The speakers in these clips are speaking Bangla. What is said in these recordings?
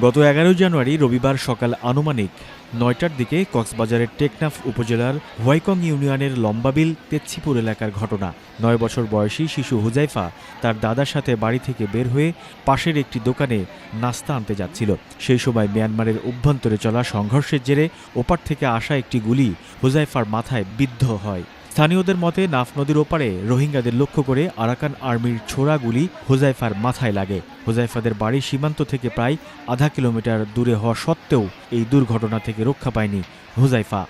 গত এগারোই জানুয়ারি রবিবার সকাল আনুমানিক নয়টার দিকে কক্সবাজারের টেকনাফ উপজেলার হোয়াইকং ইউনিয়নের লম্বাবিল তেচ্ছিপুর এলাকার ঘটনা। নয় বছর বয়সী শিশু হুজাইফা তার দাদার সাথে বাড়ি থেকে বের হয়ে পাশের একটি দোকানে নাস্তা আনতে যাচ্ছিল। সেই সময় মিয়ানমারের অভ্যন্তরে চলা সংঘর্ষের জেরে ওপার থেকে আসা একটি গুলি হুজাইফার মাথায় বিদ্ধ হয়। স্থানীয়দের মতে, নাফ নদীর ওপারে রোহিঙ্গাদের লক্ষ্য করে আরাকান আর্মির ছোড়া গুলি হোজাইফার মাথায় লাগে। হোজাইফাদের বাড়ি সীমান্ত থেকে প্রায় আধা কিলোমিটার দূরে হওয়া সত্ত্বেও এই দুর্ঘটনা থেকে রক্ষা পায়নি হুজাইফা।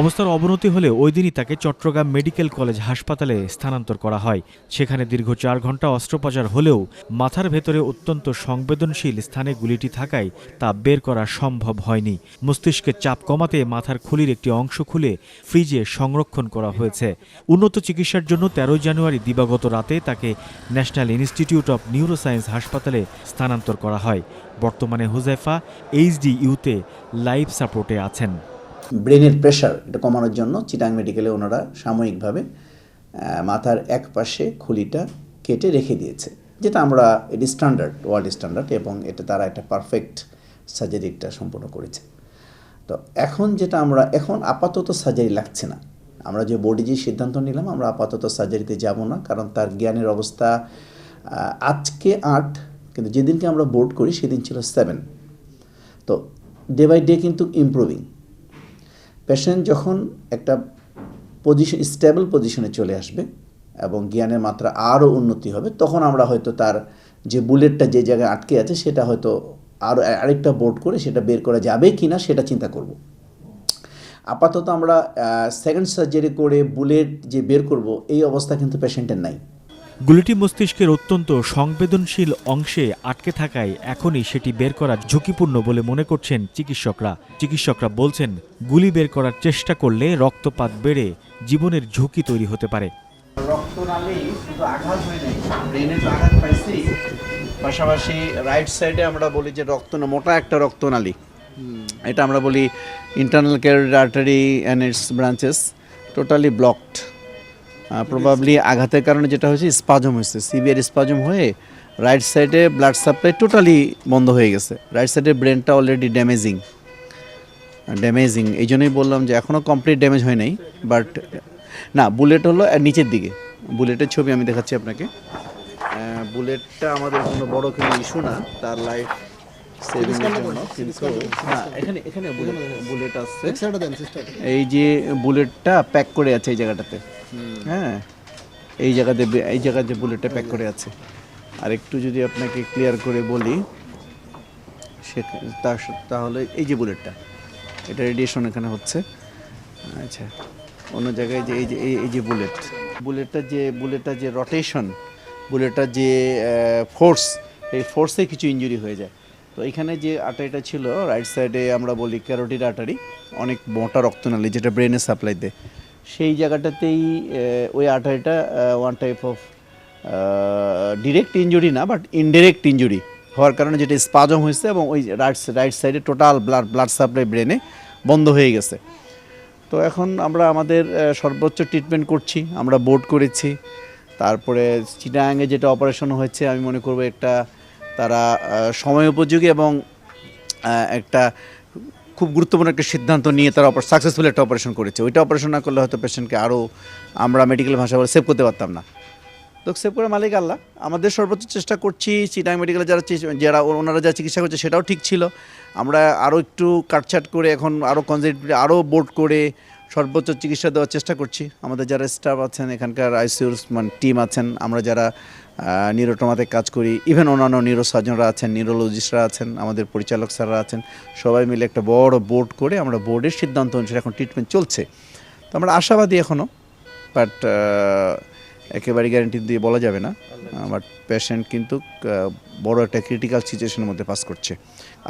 অবস্থার অবনতি হলে ওই দিনই তাকে চট্টগ্রাম মেডিকেল কলেজ হাসপাতালে স্থানান্তর করা হয়। সেখানে দীর্ঘ চার ঘণ্টা অস্ত্রোপচার হলেও মাথার ভেতরে অত্যন্ত সংবেদনশীল স্থানে গুলিটি থাকায় তা বের করা সম্ভব হয়নি। মস্তিষ্কের চাপ কমাতে মাথার খুলির একটি অংশ খুলে ফ্রিজে সংরক্ষণ করা হয়েছে। উন্নত চিকিৎসার জন্য তেরোই জানুয়ারি দিবাগত রাতে তাকে ন্যাশনাল ইনস্টিটিউট অব নিউরোসায়েন্স হাসপাতালে স্থানান্তর করা হয়। বর্তমানে হুজাইফা এইচডি ইউতে লাইফ সাপোর্টে আছেন। ব্রেনের প্রেশার এটা কমানোর জন্য চিটাং মেডিকেলে ওনারা সাময়িকভাবে মাথার এক পাশে খুলিটা কেটে রেখে দিয়েছে, যেটা আমরা এটি স্ট্যান্ডার্ড, ওয়ার্ল্ড স্ট্যান্ডার্ড, এবং এটা তারা একটা পারফেক্ট সার্জারিটা সম্পূর্ণ করেছে। তো এখন যেটা আমরা, এখন আপাতত সার্জারি লাগছে না। আমরা যে বোর্ডে যে সিদ্ধান্ত নিলাম, আমরা আপাতত সার্জারিতে যাব না, কারণ তার জ্ঞানের অবস্থা আজকে আট, কিন্তু যেদিনকে আমরা বোর্ড করি সেদিন ছিল সেভেন। তো ডে বাই ডে কিন্তু ইমপ্রুভিং। পেশেন্ট যখন একটা পজিশন স্টেবল পজিশনে চলে আসবে এবং জ্ঞানের মাত্রা আরও উন্নতি হবে, তখন আমরা হয়তো তার যে বুলেটটা যে জায়গায় আটকে আছে, সেটা হয়তো আরও আরেকটা বোর্ড করে সেটা বের করা যাবে কি না সেটা চিন্তা করব। আপাতত আমরা সেকেন্ড সার্জারি করে বুলেট যে বের করব, এই অবস্থা কিন্তু পেশেন্টের নাই। গুলিটি মস্তিষ্কের অত্যন্ত সংবেদনশীল অংশে আটকে থাকায় এখনই সেটি বের করা ঝুঁকিপূর্ণ বলে মনে করছেন চিকিৎসকরা। চিকিৎসকরা বলছেন, গুলি বের করার চেষ্টা করলে রক্তপাত বেড়ে জীবনের ঝুঁকি তৈরি হতে পারে। পাশাপাশি রাইট সাইডে আমরা বলি যে রক্ত, মোটা একটা রক্তনালী। এটা আমরা বলি internal carotid artery and its branches totally blocked probably আঘাতের কারণে যেটা হয়েছে স্পাজম হয়েছে। সিভিয়ার স্পাজম হয়ে রাইট সাইডে ব্লাড সাপ্লাই টোটালি বন্ধ হয়ে গেছে। রাইট সাইডে ব্রেনটা অলরেডি ড্যামেজিং ড্যামেজিং এই জন্যই বললাম যে এখনও কমপ্লিট ড্যামেজ হয় নাই বাট না বুলেট হলো আর নিচের দিকে। বুলেটের ছবি আমি দেখাচ্ছি আপনাকে। বুলেটটা আমাদের কোনো বড় কোনো ইস্যু না তার লাইফ এই যে বুলেটটা প্যাক করে আছে এই জায়গাটাতে। হ্যাঁ। এই জায়গাতে এই জায়গাতে বুলেটটা প্যাক করে আছে। আর একটু যদি আপনাকে ক্লিয়ার করে বলি, সে তাহলে এই যে বুলেটটা এটা রেডিয়েশন এখানে হচ্ছে। আচ্ছা অন্য জায়গায় যে এই যে এই- যে বুলেট বুলেটটা যে বুলেটটা যে রটেশন বুলেটটা যে ফোর্স এই ফোর্সে কিছু ইনজুরি হয়ে যায়। তো এখানে যে আটারিটা ছিল রাইট সাইডে আমরা বলি ক্যারোটিড আটারি অনেক মোটা রক্তনালী, যেটা ব্রেনে সাপ্লাই দেয়। সেই জায়গাটাতেই ওই আটারিটা one type of direct injury না বাট ইনডিরেক্ট ইনজুরি হওয়ার কারণে যেটা স্পাজম হয়েছে এবং ওই রাইট রাইট সাইডে টোটাল ব্লাড ব্লাড সাপ্লাই ব্রেনে বন্ধ হয়ে গেছে। তো এখন আমরা আমাদের সর্বোচ্চ ট্রিটমেন্ট করছি, আমরা বোর্ড করেছি। তারপরে চিটাঙ্গে যেটা অপারেশন হয়েছে, আমি মনে করব একটা তারা সময় উপযোগী এবং একটা খুব গুরুত্বপূর্ণ একটা সিদ্ধান্ত নিয়ে তারা সাকসেসফুল একটা অপারেশন করেছে। ওইটা অপারেশন না করলে হয়তো পেশেন্টকে আরও আমরা মেডিকেল ভাষা বলে সেভ করতে পারতাম না। তো সেভ করে মালিক আল্লাহ। আমাদের সর্বোচ্চ চেষ্টা করছি চিটাং মেডিকেলে যারা যারা ওনারা যা চিকিৎসা করছে সেটাও ঠিক ছিল। আমরা আরও একটু কাটছাট করে এখন আরও কনসেন্ট্রেট আরও বোর্ড করে সর্বোচ্চ চিকিৎসা দেওয়ার চেষ্টা করছি। আমাদের যারা স্টাফ আছেন এখানকার আইসিউর মানে টিম আছেন আমরা যারা নিউরোটোমাতে কাজ করি ইভেন অন্যান্য নিউরো সার্জনরা আছেন নিউরোলজিস্টরা আছেন আমাদের পরিচালক স্যাররা আছেন সবাই মিলে একটা বড় বোর্ড করে আমরা বোর্ডের সিদ্ধান্ত অনুসারে এখন ট্রিটমেন্ট চলছে। তো আমরা আশাবাদী এখনও বাট একেবারে গ্যারেন্টি দিয়ে বলা যাবে না। বাট পেশেন্ট কিন্তু বড় একটা ক্রিটিক্যাল সিচুয়েশনের মধ্যে পাস করছে।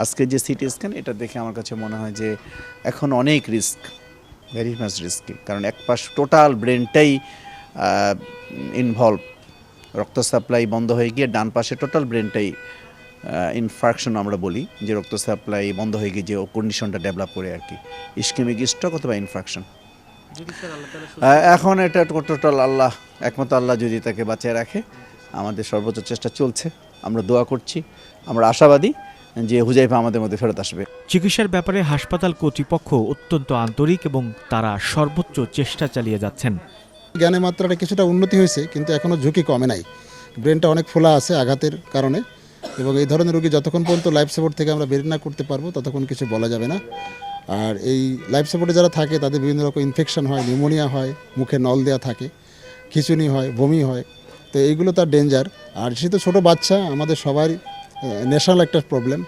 আজকে যে সিটি স্ক্যান এটা দেখে আমার কাছে মনে হয় যে এখন অনেক রিস্ক ভেরি মাচ রিস্কি কারণ এক পাশ টোটাল ব্রেনটাই ইনভলভ রক্ত সাপ্লাই বন্ধ হয়ে গিয়ে ডান পাশে টোটাল ব্রেনটাই ইনফ্রাকশন আমরা বলি যে রক্ত সাপ্লাই বন্ধ হয়ে গিয়ে যে কন্ডিশনটা ডেভেলপ করে আর কি। ইস্কেমিক স্ট্রোক অথবা ইনফ্রাকশন এখন এটা টোটাল আল্লাহ একমাত্র আল্লাহ যদি তাকে বাঁচিয়ে রাখে আমাদের সর্বোচ্চ চেষ্টা চলছে। আমরা দোয়া করছি আমরা আশাবাদী। যে হুজাইফা আমাদের মধ্যে ফেরত আসবে। চিকিৎসার ব্যাপারে হাসপাতাল কর্তৃপক্ষ অত্যন্ত আন্তরিক এবং তারা সর্বোচ্চ চেষ্টা চালিয়ে যাচ্ছেন। জ্ঞানের মাত্রাটা কিছুটা উন্নতি হয়েছে কিন্তু এখনও ঝুঁকি কমে নাই। ব্রেনটা অনেক ফোলা আছে আঘাতের কারণে এবং এই ধরনের রোগী যতক্ষণ পর্যন্ত লাইফ সাপোর্ট থেকে আমরা বের না করতে পারব ততক্ষণ কিছু বলা যাবে না। আর এই লাইফ সাপোর্টে যারা থাকে তাদের বিভিন্ন রকম ইনফেকশন হয় নিউমোনিয়া হয় মুখে নল দেওয়া থাকে খিচুনি হয় বমি হয় তো এইগুলো তার ডেঞ্জার আর সে তো ছোটো বাচ্চা আমাদের সবার ন্যাশনাল একটা প্রবলেম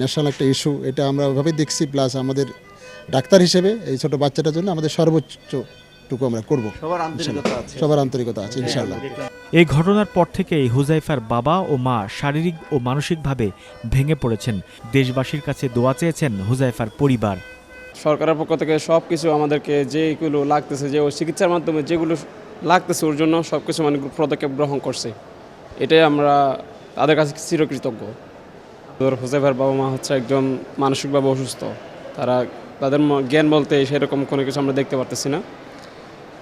ন্যাশনাল একটা ইস্যু এটা আমরা ওইভাবেই দেখছি প্লাস আমাদের ডাক্তার হিসেবে এই ছোটো বাচ্চাটার জন্য আমাদের সর্বোচ্চটুকু আমরা করব। সবার আন্তরিকতা আছে। সবার আন্তরিকতা আছে ইনশাআল্লাহ এই ঘটনার পর থেকেই হুজাইফার বাবা ও মা শারীরিক ও মানসিকভাবে ভেঙে পড়েছেন। দেশবাসীর কাছে দোয়া চেয়েছেন হুজাইফার পরিবার। সরকারের পক্ষ থেকে সব কিছু আমাদেরকে যেগুলো লাগতেছে যে ওই চিকিৎসার মাধ্যমে যেগুলো লাগতেছে ওর জন্য সব কিছু মানে পদক্ষেপ গ্রহণ করছে। এটাই আমরা তাদের কাছে চিরকৃতজ্ঞ। হোসেফার বাবা মা হচ্ছে একদম মানসিকভাবে অসুস্থ। তারা, তাদের জ্ঞান বলতে সেরকম কোনো কিছু আমরা দেখতে পারতেছি না।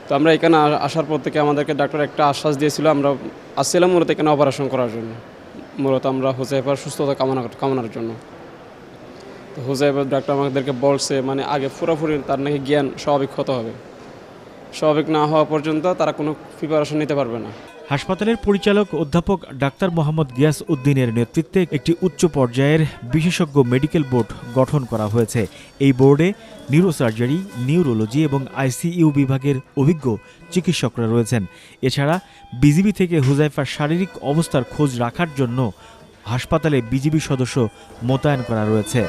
তো আমরা এখানে আসার পর থেকে আমাদেরকে ডাক্তার একটা আশ্বাস দিয়েছিল আমরা আসছিলাম মূলত এখানে অপারেশন করার জন্য। মূলত আমরা হোসেফার সুস্থতা কামনা কামনার জন্য। তো হুজাইফার ডাক্তার আমাদেরকে বলছে মানে আগে পুরোপুরি তার নাকি জ্ঞান স্বাভাবিক হতে হবে। স্বাভাবিক না হওয়া পর্যন্ত তারা কোনো প্রিপারেশন নিতে পারবে না। হাসপাতালের পরিচালক অধ্যাপক ডাক্তার মোহাম্মদ গিয়াস উদ্দিনের নেতৃত্বে একটি উচ্চ পর্যায়ের বিশেষজ্ঞ মেডিকেল বোর্ড গঠন করা হয়েছে। এই বোর্ডে নিউরোসার্জারি, নিউরোলজি এবং আইসিইউ বিভাগের অভিজ্ঞ চিকিৎসকরা রয়েছেন। এছাড়া বিজিবি থেকে হুজাইফার শারীরিক অবস্থার খোঁজ রাখার জন্য হাসপাতালে বিজিবি সদস্য মোতায়েন করা রয়েছে।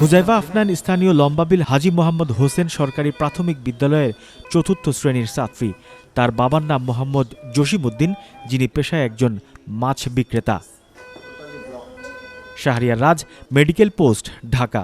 হুজাইফা আফনান স্থানীয় লম্বাবিল হাজি মোহাম্মদ হোসেন সরকারি প্রাথমিক বিদ্যালয়ের চতুর্থ শ্রেণির ছাত্রী। তার বাবার নাম মোহাম্মদ জসিমুদ্দিন যিনি পেশায় একজন মাছ বিক্রেতা। Shahriar Raj, medical post, Dhaka.